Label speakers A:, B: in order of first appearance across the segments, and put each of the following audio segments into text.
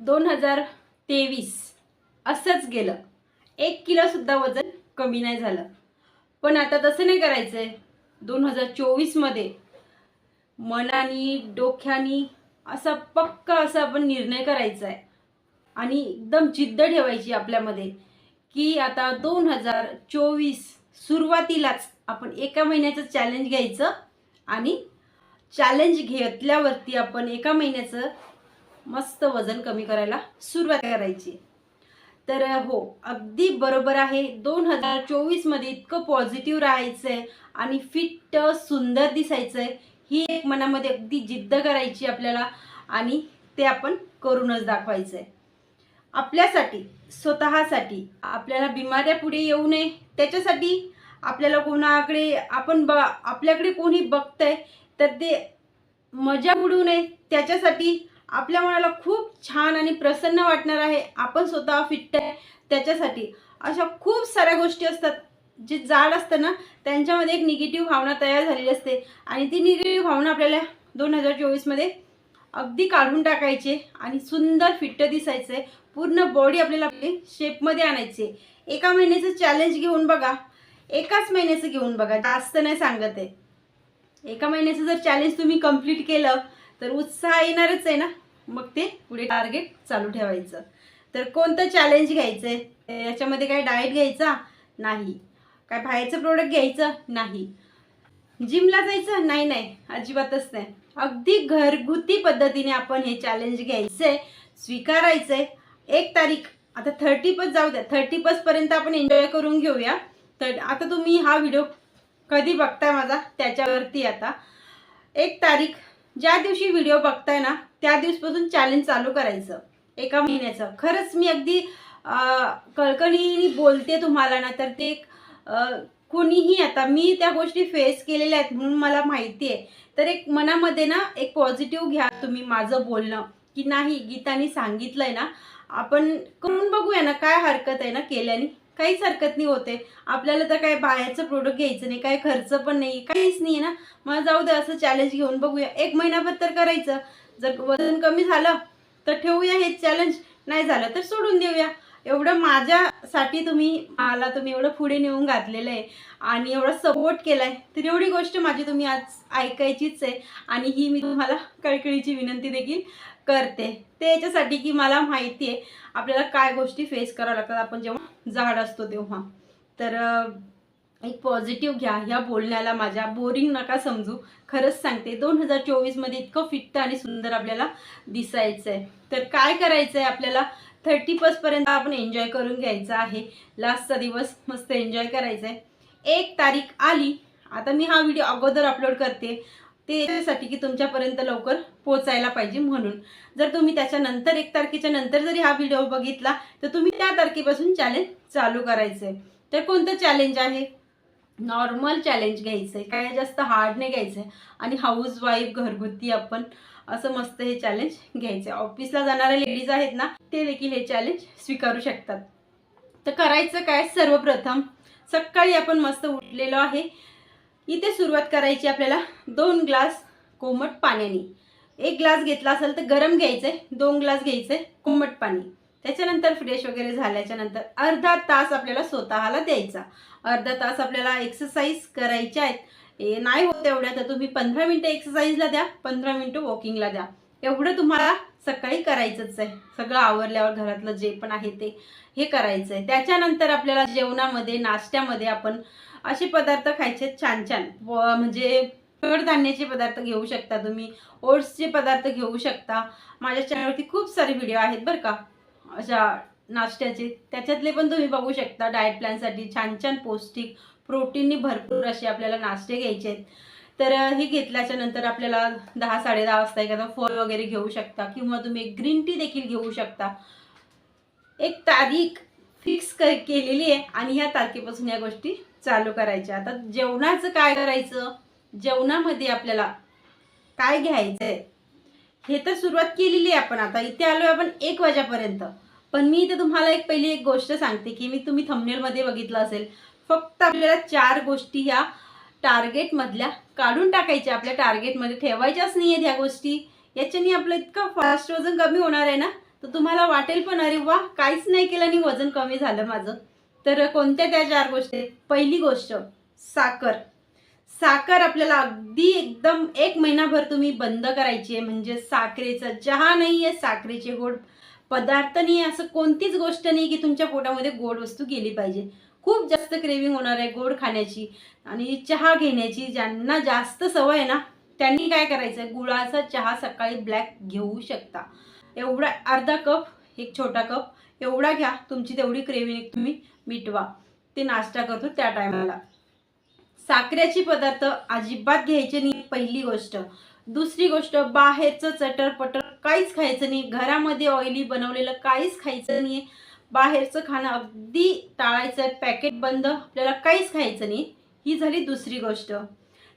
A: दोन हजार तेवीस. असंच गेलं. एक किलोसुद्धा वजन कमी नाही झालं. पण आता तसं नाही करायचं आहे दोन हजार चोवीसमध्ये मनानी डोक्यानी असा पक्का असा आपण निर्णय करायचा आहे आणि एकदम जिद्द ठेवायची आपल्यामध्ये की आता दोन हजार चोवीस सुरुवातीलाच आपण एका महिन्याचं चॅलेंज घ्यायचं आणि चॅलेंज घेतल्यावरती आपण एका महिन्याचं मस्त वजन कमी करायला सुरुवात करायची. तर हो अगदी बरोबर आहे. दोन हजार चोवीसमध्ये इतकं पॉझिटिव्ह राहायचं आहे आणि फिट सुंदर दिसायचं आहे ही एक मनामध्ये अगदी जिद्द करायची आपल्याला आणि ते आपण करूनच दाखवायचं आहे आपल्यासाठी स्वतःसाठी आपल्याला बिमाऱ्या पुढे येऊ नये. त्याच्यासाठी आपल्याला कोणाकडे आपण ब आपल्याकडे कोणी बघतंय तर ते मजा उडू नये. त्याच्यासाठी आपल्या मनाला खूप छान आणि प्रसन्न वाटणार आहे. आपण स्वतः फिट आहे त्याच्यासाठी. अशा खूप साऱ्या गोष्टी असतात जे जाड असतं ना त्यांच्यामध्ये एक निगेटिव्ह भावना तयार झालेली असते. आणि ती निगेटिव्ह भावना आपल्याला दोन हजार चोवीसमध्ये अगदी काढून टाकायचे आणि सुंदर फिट्ट दिसायचं. आहे पूर्ण बॉडी आपल्याला आपली शेपमध्ये आणायचे. एका महिन्याचं चॅलेंज घेऊन बघा. एकाच महिन्याचं घेऊन बघा. जास्त नाही सांगत आहे. एका महिन्याचं जर चॅलेंज तुम्ही कंप्लीट केलं तर उत्साह येणारच आहे ना? मग ते पुढे टार्गेट चालू ठेवायचं. तर कोणतं चॅलेंज घ्यायचं आहे याच्यामध्ये काय डाएट घ्यायचा? नाही. काय बाहेरचं प्रोडक्ट घ्यायचं? नाही. जिमला जायचं? नाही नाही. अजिबातच नाही. अगदी घरगुती पद्धतीने आपण हे चॅलेंज घ्यायचं आहे स्वीकारायचं आहे एक तारीख आता थर्टी पस जाऊ द्या. थर्टी पर्यंत आपण एन्जॉय करून घेऊया. तर आता तुम्ही हा व्हिडिओ कधी बघताय माझा? त्याच्यावरती आता. एक तारीख ज्या दिवशी व्हिडिओ बघताय ना त्या दिवसपासून चॅलेंज चालू करायचं. एका महिन्याचं. खरंच मी अगदी अं, बोलते तुम्हाला ना तर ते एक, कोणीही आता मी त्या गोष्टी फेस केलेल्या आहेत म्हणून मला माहिती आहे. तर एक मनामध्ये ना एक पॉझिटिव्ह घ्या तुम्ही माझं बोलणं. की नाही गीतानी सांगितलंय ना आपण करून बघूया ना काय हरकत आहे ना केल्याने. काहीच हरकत नाही होते. आपल्याला तर काय बाहेरचं प्रोडक्ट घ्यायचं नाही काय खर्च पण नाही काहीच नाही ना. मग जाऊ दे असं चॅलेंज घेऊन बघूया. एक महिनाभर तर करायचं. जर वजन कमी झालं तर ठेवूया हे चॅलेंज नाही झालं तर सोडून देऊया. एवढं माझ्यासाठी तुम्ही मला तुम्ही एवढं पुढे नेऊन घातलेलं आहे. आणि एवढा सपोर्ट केला आहे तर एवढी गोष्ट माझी तुम्ही आज ऐकायचीच आहे. आणि ही मी तुम्हाला कळकळीची विनंती देखील करते. ते याच्यासाठी की मला माहिती आहे आपल्याला काय गोष्टी फेस कराव्या लागतात. आपण जेव्हा झाड असतो तेव्हा. तर एक पॉझिटिव्ह घ्या. ह्या बोलण्याला माझ्या बोरिंग नका समजू. खरंच सांगते दोन हजार चोवीसमध्ये इतकं फिट्ट आणि सुंदर आपल्याला दिसायचं आहे तर काय करायचं आहे आपल्याला थर्टी पर्यंत आपण एन्जॉय करून घ्यायचं आहे. लास्टचा दिवस मस्त एन्जॉय करायचा आहे एक तारीख आली. आता मी हा व्हिडिओ अगोदर अपलोड करते. ते याच्यासाठी की तुमच्यापर्यंत लवकर पोचायला पाहिजे म्हणून. जर तुम्ही त्याच्यानंतर एक तारखेच्या नंतर जरी हा व्हिडिओ बघितला तर तुम्ही त्या तारखेपासून चॅलेंज चालू करायचं आहे तर कोणतं चॅलेंज आहे? नॉर्मल चॅलेंज घ्यायचं आहे काय जास्त हार्ड नाही घ्यायचं आहे आणि हाऊस वाईफ घरगुती आपण असं मस्त हे चॅलेंज घ्यायचं आहे ऑफिसला जाणाऱ्या लेडीज आहेत ना ते देखील हे चॅलेंज स्वीकारू शकतात. तर करायचं काय? सर्वप्रथम सकाळी आपण मस्त उठलेलो आहे. इथे सुरुवात करायची आपल्याला दोन ग्लास कोमट पाण्याने. एक ग्लास घेतला असेल तर गरम घ्यायचं आहे दोन ग्लास घ्यायचं आहे कोमट पाणी. त्याच्यानंतर फ्रेश वगैरे झाल्याच्यानंतर अर्धा तास आपल्याला स्वतःला द्यायचा. अर्धा तास आपल्याला एक्सरसाइज करायच्या आहेत. ए, नाही होत एवढ्या तर तुम्ही पंधरा मिनटं एक्सरसाइजला द्या पंधरा मिनटं वॉकिंगला द्या. एवढं तुम्हाला सकाळी करायचंच आहे. सगळं आवरल्यावर घरातलं जे पण आहे ते हे करायचं आहे त्याच्यानंतर आपल्याला जेवणामध्ये नाश्त्यामध्ये आपण असे पदार्थ खायचे छान छान. व- म्हणजे कडधान्याचे पदार्थ घेऊ शकता तुम्ही ओट्सचे पदार्थ घेऊ शकता. माझ्या चॅनलवरती खूप सारे व्हिडिओ आहेत बरं का. अशा नाश्त्याचे. त्याच्यातले पण तुम्ही बघू शकता डाएट प्लॅनसाठी छान छान पौष्टिक प्रोटीननी भरपूर असे आपल्याला नाश्ते घ्यायचे आहेत. तर हे घेतल्याच्या नंतर आपल्याला दहा साडेदहा वाजता एखादा फळ वगैरे घेऊ शकता किंवा तुम्ही एक ग्रीन टी देखील घेऊ शकता. एक तारीख फिक्स क केलेली आहे आणि ह्या तारखेपासून या गोष्टी चालू करायचे. आता जेवणाचं काय करायचं? जेवणामध्ये आपल्याला काय घ्यायचं आहे हे तर सुरुवात केलेली आहे आपण आता. इथे आलो आपण एक वाजेपर्यंत. पण मी इथे तुम्हाला एक पहिली एक गोष्ट सांगते की मी तुम्ही थंबनेलमध्ये बघितलं असेल. फक्त आपल्याला चार गोष्टी ह्या टार्गेटमधल्या काढून टाकायच्या. आपल्या टार्गेटमध्ये ठेवायच्याच नाही आहेत ह्या गोष्टी. याच्याने आपलं इतकं फास्ट वजन कमी होणार आहे ना? तर तुम्हाला वाटेल पण अरे वा काहीच नाही केलं आणि वजन कमी झालं माझं. तर कोणत्या त्या चार गोष्टी आहेत? पहिली गोष्ट साखर. साखर आपल्याला अगदी एकदम एक महिनाभर तुम्ही बंद करायची आहे. म्हणजे साखरेचा चहा नाही आहे साखरेचे गोड पदार्थ नाही आहे. असं कोणतीच गोष्ट नाही की तुमच्या पोटामध्ये गोड वस्तू गेली पाहिजे. खूप जास्त क्रेविंग होणार आहे गोड खाण्याची आणि चहा घेण्याची. ज्यांना जास्त सवय आहे ना त्यांनी काय करायचं? आहे गुळाचा चहा सकाळी ब्लॅक घेऊ शकता. एवढा अर्धा कप एक छोटा कप एवढा घ्या. तुमची तेवढी क्रेविंग तुम्ही मिटवा. ते नाश्ता करतो त्या टायमाला. साखरेचे पदार्थ अजिबात घ्यायचे नाही पहिली गोष्ट. दुसरी गोष्ट बाहेरचं चटर पटर काहीच खायचं नाही. घरामध्ये ऑइली बनवलेलं काहीच खायचं नाही बाहेरचं खाणं अगदी टाळायचं आहे. पॅकेट बंद आपल्याला काहीच खायचं नाही. ही झाली दुसरी गोष्ट.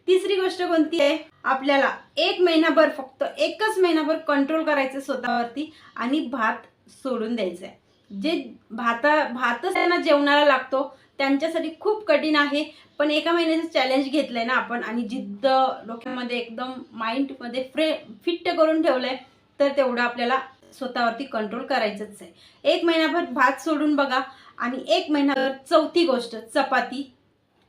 A: तिसरी गोष्ट कोणती आहे? आपल्याला एक महिनाभर फक्त एकच महिनाभर कंट्रोल करायचं स्वतःवरती आणि भात सोडून द्यायचा आहे जे भाता भातच त्यांना जेवणाला लागतो त्यांच्यासाठी खूप कठीण आहे. पण एका महिन्याचं चॅलेंज घेतलं आहे ना आपण आणि जिद्द डोक्यामध्ये एकदम माइंडमध्ये फ्रे फिट्ट करून ठेवलं आहे तर तेवढं आपल्याला स्वतःवरती कंट्रोल करायचंच आहे. एक महिनाभर भात सोडून बघा आणि एक महिनाभर चौथी गोष्ट चपाती.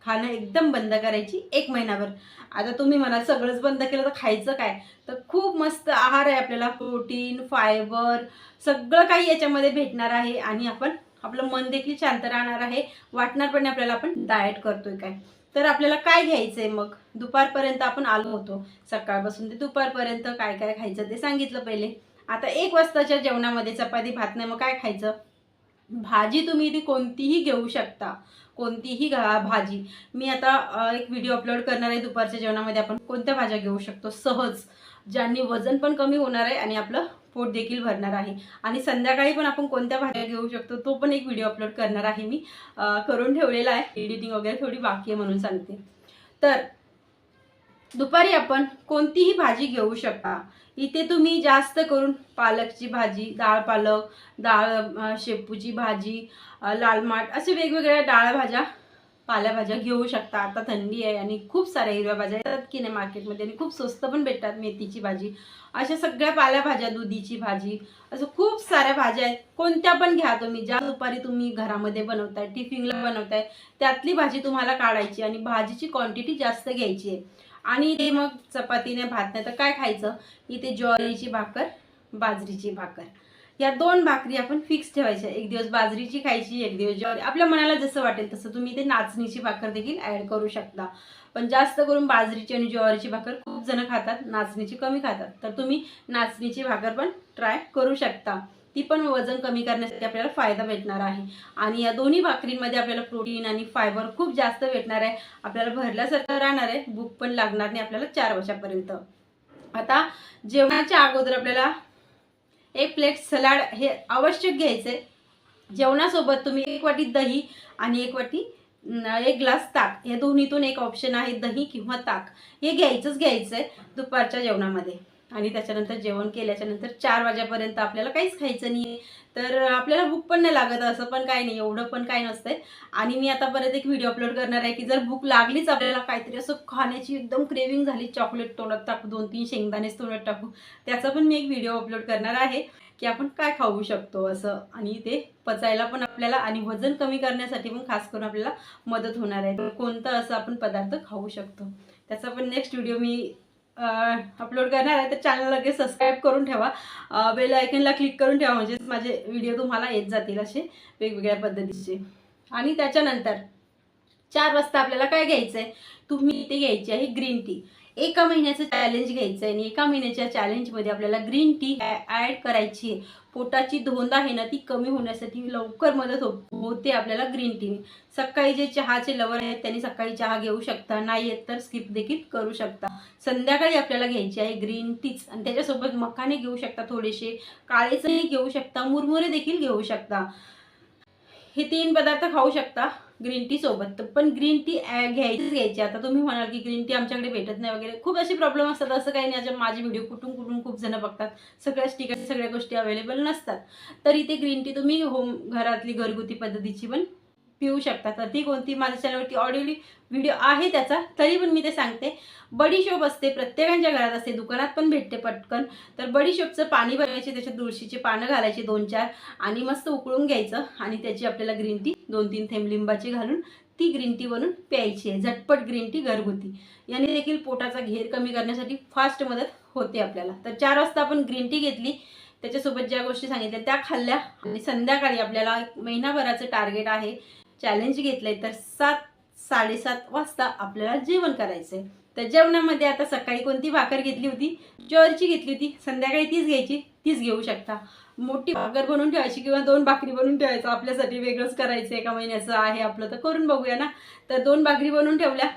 A: खाणं एकदम बंद करायची एक महिनाभर. आता तुम्ही म्हणा सगळंच बंद केलं तर खायचं काय? तर खूप मस्त आहार आहे आपल्याला. प्रोटीन फायबर सगळं काही याच्यामध्ये भेटणार आहे आणि आपण आपलं मन देखील शांत राहणार आहे. वाटणार पण आपल्याला आपण डाएट करतोय काय? तर आपल्याला काय घ्यायचं आहे मग? दुपारपर्यंत आपण आलो होतो. सकाळपासून ते दुपारपर्यंत काय काय खायचं ते सांगितलं पहिले. आता एक वाजताच्या जेवणामध्ये चपाती भात नाही मग काय खायचं? भाजी तुम्ही ती कोणतीही घेऊ शकता. कोणतीही घा भाजी. मी आता एक व्हिडिओ अपलोड करणार आहे दुपारच्या जेवणामध्ये. आपण कोणत्या भाज्या घेऊ शकतो? सहज. ज्यांनी वजन पण कमी होणार आहे आणि आपलं पोट देखील भरणार आहे. आणि संध्याकाळी पण आपण कोणत्या भाज्या घेऊ शकतो तो पण एक व्हिडिओ अपलोड करणार आहे मी. करून ठेवलेला आहे. एडिटिंग वगैरे थोडी बाकी आहे म्हणून सांगते. तर दुपारी आपण कोणतीही भाजी घेऊ शकता. इथे तुम्ही जास्त करून पालकची भाजी डाळ पालक डाळ शेपूची भाजी लाल माठ असे वेगवेगळ्या डाळ भाज्या पालेभाज्या घेऊ शकता. आता थंडी आहे आणि खूप साऱ्या हिरव्या भाज्या येतात की नाही मार्केटमध्ये आणि खूप स्वस्त पण भेटतात मेथीची भाजी. अशा सगळ्या पालेभाज्या दुधीची भाजी असं खूप साऱ्या भाज्या आहेत. कोणत्या पण घ्या तुम्ही. ज्या दुपारी तुम्ही घरामध्ये बनवताय टिफिनला बनवताय त्यातली भाजी तुम्हाला काढायची आणि भाजीची क्वांटिटी जास्त घ्यायची आहे. आणि ते मग चपातीने भात नाही तर काय खायचं? इथे ज्वारीची भाकर बाजरीची भाकर. या दोन भाकरी आपण फिक्स ठेवायच्या. एक दिवस बाजरीची खायची एक दिवस ज्वारी. आपल्या मनाला जसं वाटेल तसं तुम्ही ते नाचणीची भाकर देखील ॲड करू शकता. पण जास्त करून बाजरीची आणि ज्वारीची भाकर खूप जण खातात नाचणीची कमी खातात. तर तुम्ही नाचणीची भाकर पण ट्राय करू शकता. ती पण वजन कमी करण्यासाठी आपल्याला फायदा भेटणार आहे. आणि या दोन्ही भाकरींमध्ये आपल्याला प्रोटीन आणि फायबर खूप जास्त भेटणार आहे. आपल्याला भरल्यासारखं राहणार आहे. भूक पण लागणार नाही आपल्याला चार वर्षापर्यंत. आता जेवणाच्या अगोदर आपल्याला एक प्लेट सलाड हे आवश्यक घ्यायचं आहे जेवणासोबत तुम्ही एक वाटी दही आणि एक वाटी एक ग्लास ताक. या दोन्हीतून एक ऑप्शन आहे दही किंवा ताक. हे घ्यायचंच घ्यायचं आहे दुपारच्या जेवणामध्ये. आणि त्याच्यानंतर जेवण केल्याच्यानंतर चार वाजेपर्यंत आपल्याला काहीच खायचं नाही तर आपल्याला भूक पण नाही लागत असं पण काही नाही एवढं पण काही नसतंय. आणि मी आता परत एक व्हिडिओ अपलोड करणार आहे की जर भूक लागलीच आपल्याला काहीतरी असं खाण्याची एकदम क्रेविंग झाली चॉकलेट तोंडात टाकू दोन तीन शेंगदाणेच तोंडात टाकू त्याचा पण मी एक व्हिडिओ अपलोड करणार आहे की आपण काय खाऊ शकतो असं. आणि ते पचायला पण आपल्याला आणि वजन कमी करण्यासाठी पण खास करून आपल्याला मदत होणार आहे. कोणता कोणतं असं आपण पदार्थ खाऊ शकतो. त्याचा पण नेक्स्ट व्हिडिओ मी अपलोड करणार आहे तर चॅनल लगेच सबस्क्राईब करून ठेवा. बेल आयकनला क्लिक करून ठेवा म्हणजे माझे व्हिडिओ तुम्हाला येत जातील असे वेगवेगळ्या पद्धतीचे. आणि त्याच्यानंतर चार वाजता आपल्याला काय घ्यायचं आहे तुम्ही ते घ्यायची आहे ग्रीन टी एका महिन्याचं चॅलेंज घ्यायचं आहे आणि एका महिन्याच्या चॅलेंजमध्ये आपल्याला ग्रीन टी ॲड करायची आहे. पोटाची धोंद आहे ना ती कमी होण्यासाठी लवकर मदत हो होते आपल्याला ग्रीन टी सकाळी जे चहाचे लवर आहेत त्यांनी सकाळी चहा घेऊ शकता नाही येत तर स्किप देखील करू शकता. संध्याकाळी आपल्याला घ्यायची आहे ग्रीन टीच आणि त्याच्यासोबत मखाने घेऊ शकता थोडेसे काळेचही घेऊ शकता मुरमुरे देखील घेऊ शकता. हे तीन पदार्थ खाऊ शकता ग्रीन टी सोबत. पण ग्रीन टी घ्यायचीच घ्यायची. आता तुम्ही म्हणाल की ग्रीन टी आमच्याकडे भेटत नाही वगैरे. खूप असे प्रॉब्लेम असतात. असं काही नाही. माझे व्हिडिओ कुठून कुठून खूप जण बघतात. सगळ्याच ठिकाणी सगळ्या गोष्टी अवेलेबल नसतात. तरी ते ग्रीन टी तुम्ही होम घरातली घरगुती पद्धतीची पण पिऊ शकता तर ती कोणती? माझ्या चॅनलवरती ऑडिओ व्हिडिओ आहे त्याचा. तरी पण मी ते सांगते. बडीशोप असते. प्रत्येकांच्या घरात असते. दुकानात पण भेटते पटकन. तर बडीशोपचं पाणी बनवायचे. त्याच्यात तुळशीचे पानं घालायची दोन चार आणि मस्त उकळून घ्यायचं आणि त्याची आपल्याला ग्रीन टी दोन तीन थेंब लिंबाची घालून ती ग्रीन टी बनून प्यायची आहे. झटपट ग्रीन टी घरगुती. याने देखील पोटाचा घेर कमी करण्यासाठी फास्ट मदत होते आपल्याला. तर चार वाजता आपण ग्रीन टी घेतली. त्याच्यासोबत ज्या गोष्टी सांगितल्या त्या खाल्ल्या. आणि संध्याकाळी आपल्याला एक महिनाभराचं टार्गेट आहे. चॅलेंज घेतलंय तर सात साडेसात वाजता आपल्याला जेवण करायचं आहे तर जेवणामध्ये आता सकाळी कोणती भाकर घेतली होती? ज्वारीची घेतली होती. संध्याकाळी तीच घ्यायची. तीच घेऊ शकता. मोठी भाकर बनवून ठेवायची किंवा दोन भाकरी बनवून ठेवायचं. आपल्यासाठी वेगळंच करायचं एका महिन्याचं आहे आपलं तर करून बघूया ना. तर दोन भाकरी बनवून ठेवल्या.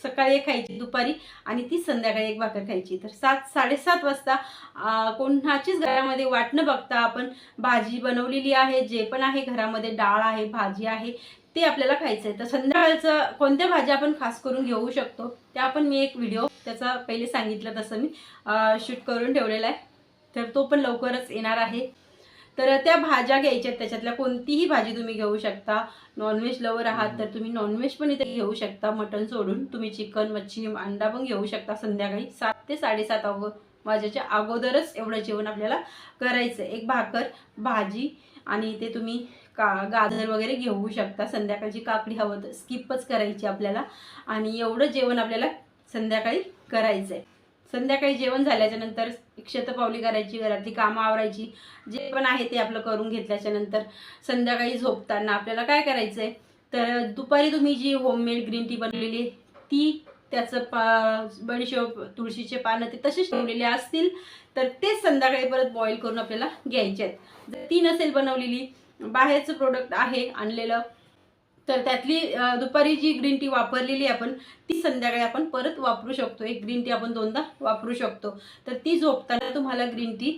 A: सकाळी एक खायची दुपारी आणि तीच संध्याकाळी एक भाकर खायची. तर सात साडेसात वाजता कोणाचीच घरामध्ये वाट न बघता आपण भाजी बनवलेली आहे जे पण आहे घरामध्ये डाळ आहे भाजी आहे ते आपल्याला खायचं आहे. तर संध्याकाळचं कोणत्या भाज्या आपण खास करून घेऊ शकतो त्या पण मी एक व्हिडिओ त्याचा पहिले सांगितलं तसं मी शूट करून ठेवलेला आहे. तर तो पण लवकरच येणार आहे. तर त्या भाज्या घ्यायच्या त्याच्यातल्या कोणतीही भाजी तुम्ही घेऊ शकता. नॉनव्हेज लवर आहात तर तुम्ही नॉनव्हेज पण इथे घेऊ शकता. मटण सोडून तुम्ही चिकन मच्छी अंडा पण घेऊ शकता संध्याकाळी. सात ते साडेसात अगो वाजेच्या अगोदरच एवढं जेवण आपल्याला करायचं एक भाकर भाजी आणि ते तुम्ही का गाजर वगैरे घेऊ शकता? संध्याकाळची काकडी हवं तर स्किपच करायची आपल्याला. आणि एवढं जेवण आपल्याला संध्याकाळी करायचं आहे संध्याकाळी जेवण झाल्याच्यानंतर एक शतपावली करायची घरातली कामं आवरायची. जे पण आहे ते आपलं करून घेतल्याच्या नंतर संध्याकाळी झोपताना आपल्याला काय करायचं आहे तर दुपारी तुम्ही जी होममेड ग्रीन टी बनवलेली ती त्याचं पा बडीशेप तुळशीचे पानं ते तसेच ठेवलेले असतील तर तेच संध्याकाळी परत बॉईल करून आपल्याला घ्यायचे आहेत. जर ती नसेल बनवलेली बाहेरचं प्रोडक्ट आहे आणलेलं. तर त्यातली दुपारी जी ग्रीन टी वापरलेली आहे आपण ती संध्याकाळी आपण परत वापरू शकतो. एक ग्रीन टी आपण दोनदा वापरू शकतो. तर ती झोपताना तुम्हाला ग्रीन टी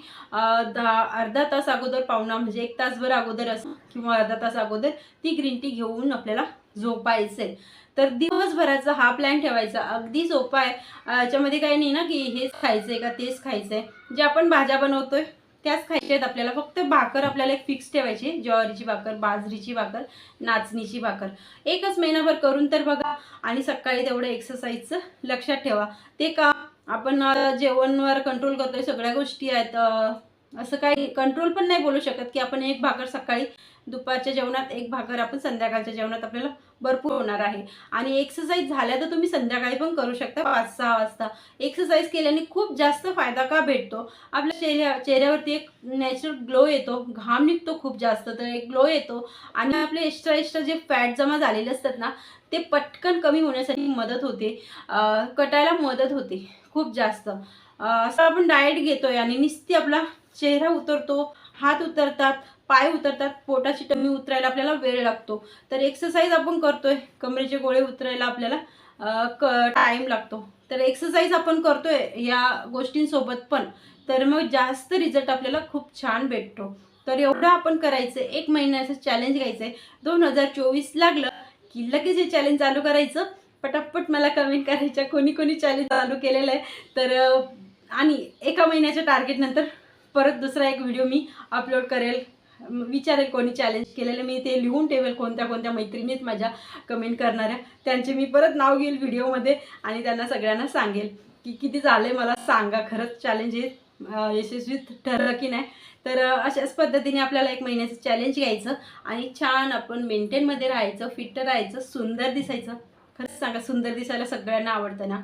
A: दहा अर्धा तास अगोदर पाहुणा म्हणजे एक तासभर अगोदर असं किंवा अर्धा तास अगोदर ती ग्रीन टी घेऊन आपल्याला झोपायचे तर दिवसभराचा हा प्लॅन ठेवायचा. अगदी सोपा आहे. याच्यामध्ये काही नाही ना की हेच खायचं आहे का तेच खायचं आहे जे आपण भाज्या बनवतोय त्याच खायच्या आहेत आपल्याला. फक्त भाकर आपल्याला एक फिक्स ठेवायची. ज्वारीची भाकर बाजरीची भाकर नाचणीची भाकर. एकच महिनाभर करून तर बघा. आणि सकाळी तेवढं एक्सरसाइजचं लक्षात ठेवा. ते का? आपण जेवणवर कंट्रोल करतोय. सगळ्या गोष्टी आहेत. असं काही कंट्रोल पण नाही बोलू शकत की आपण एक भाकर सकाळी दुपारच्या जेवणात एक भाकर आपण संध्याकाळच्या जेवणात आपल्याला भरपूर होणार आहे. आणि एक्सरसाइज झाल्या तर तुम्ही संध्याकाळी पण करू शकता पाच सहा वाजता. एक्सरसाइज केल्याने खूप जास्त फायदा का भेटतो? आपल्या चेहऱ्या चेहऱ्यावरती एक नॅचरल ग्लो येतो घाम निघतो खूप जास्त तर एक ग्लो येतो. आणि आपले एक्स्ट्रा एक्स्ट्रा जे फॅट जमा झालेले असतात ना ते पटकन कमी होण्यासाठी मदत होते. कटायला मदत होते खूप जास्त. असं आपण डाएट घेतोय आणि नुसती आपला चेहरा उतरतो हात उतरतात पाय उतरतात पोटाची टमी उतरायला आपल्याला वेळ लागतो. तर एक्सरसाइज आपण करतोय कमरेचे गोळे उतरायला आपल्याला क टाईम लागतो. तर एक्सरसाइज आपण करतोय या गोष्टींसोबत पण. तर मग जास्त रिझल्ट आपल्याला खूप छान भेटतो. तर एवढं आपण करायचं एक महिन्याचं चॅलेंज घ्यायचं आहे दोन हजार चोवीस लागलं की लगेच हे चॅलेंज चालू करायचं. पटापट मला कमेंट करायच्या कोणी कोणी चॅलेंज चालू केलेलं आहे. तर आणि एका महिन्याच्या टार्गेटनंतर परत दुसरा एक व्हिडिओ मी अपलोड करेल. विचारेल कोणी चॅलेंज केलेलं. मी ते लिहून ठेवेल कोणत्या कोणत्या मैत्रिणीत माझ्या कमेंट करणाऱ्या. त्यांचे मी परत नाव घेईल व्हिडिओमध्ये आणि त्यांना सगळ्यांना सांगेल की किती झाले मला सांगा. खरंच चॅलेंज हे यशस्वी ठरलं की नाही. तर अशाच पद्धतीने आपल्याला एक महिन्याचं चॅलेंज घ्यायचं आणि छान आपण मेंटेनमध्ये राहायचं फिट राहायचं सुंदर दिसायचं. खरंच सांगा सुंदर दिसायला सगळ्यांना आवडतं ना?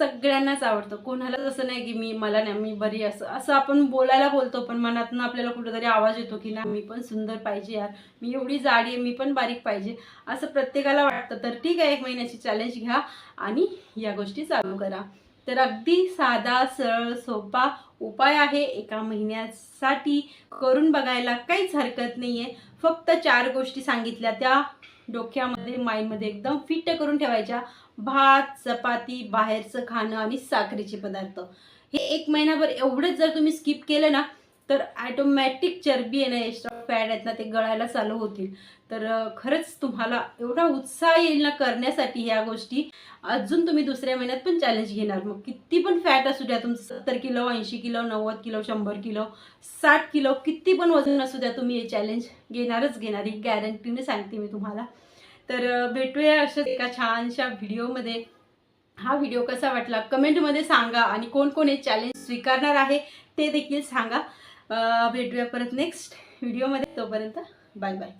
A: सगळ्यांनाच आवडतं. कोणाला असं नाही की मी मला नाही मी बरी असं. असं आपण बोलायला बोलतो पण मनातनं आपल्याला कुठेतरी आवाज येतो की ना मी पण सुंदर पाहिजे यार. मी एवढी जाडी आहे मी पण बारीक पाहिजे. असं प्रत्येकाला वाटतं. तर ठीक आहे एक महिन्याची चॅलेंज घ्या आणि या गोष्टी चालू करा. तर अगदी साधा सरळ सोपा उपाय आहे एका महिन्यासाठी. करून बघायला काहीच हरकत नाही आहे फक्त चार गोष्टी सांगितल्या त्या. डोक्यामध्ये माईमध्ये एकदम फिट करून ठेवायच्या. भात चपाती बाहेरचं खाणं आणि साखरेचे पदार्थ. हे एक महिनाभर एवढंच जर तुम्ही स्किप केलं ना तर ॲटोमॅटिक चरबी आहे ना एक्स्ट्रा फॅट आहेत ना ते गळायला चालू होतील. तर खरंच तुम्हाला एवढा उत्साह येईल ना करण्यासाठी ह्या गोष्टी. अजून तुम्ही दुसऱ्या महिन्यात पण चॅलेंज घेणार. मग किती पण फॅट असू द्या तुमचं सत्तर किलो ऐंशी किलो नव्वद किलो शंभर किलो साठ किलो किती पण वजन असू द्या तुम्ही हे चॅलेंज घेणारच घेणार. ही गॅरंटीने सांगते मी तुम्हाला. तर भेटूया अशाच एका छानशा व्हिडिओमध्ये हा व्हिडिओ कसा वाटला? कमेंटमध्ये सांगा आणि कोण कोण हे चॅलेंज स्वीकारणार आहे ते देखील सांगा. भेटूया परत नेक्स्ट व्हिडिओमध्ये तोपर्यंत बाय बाय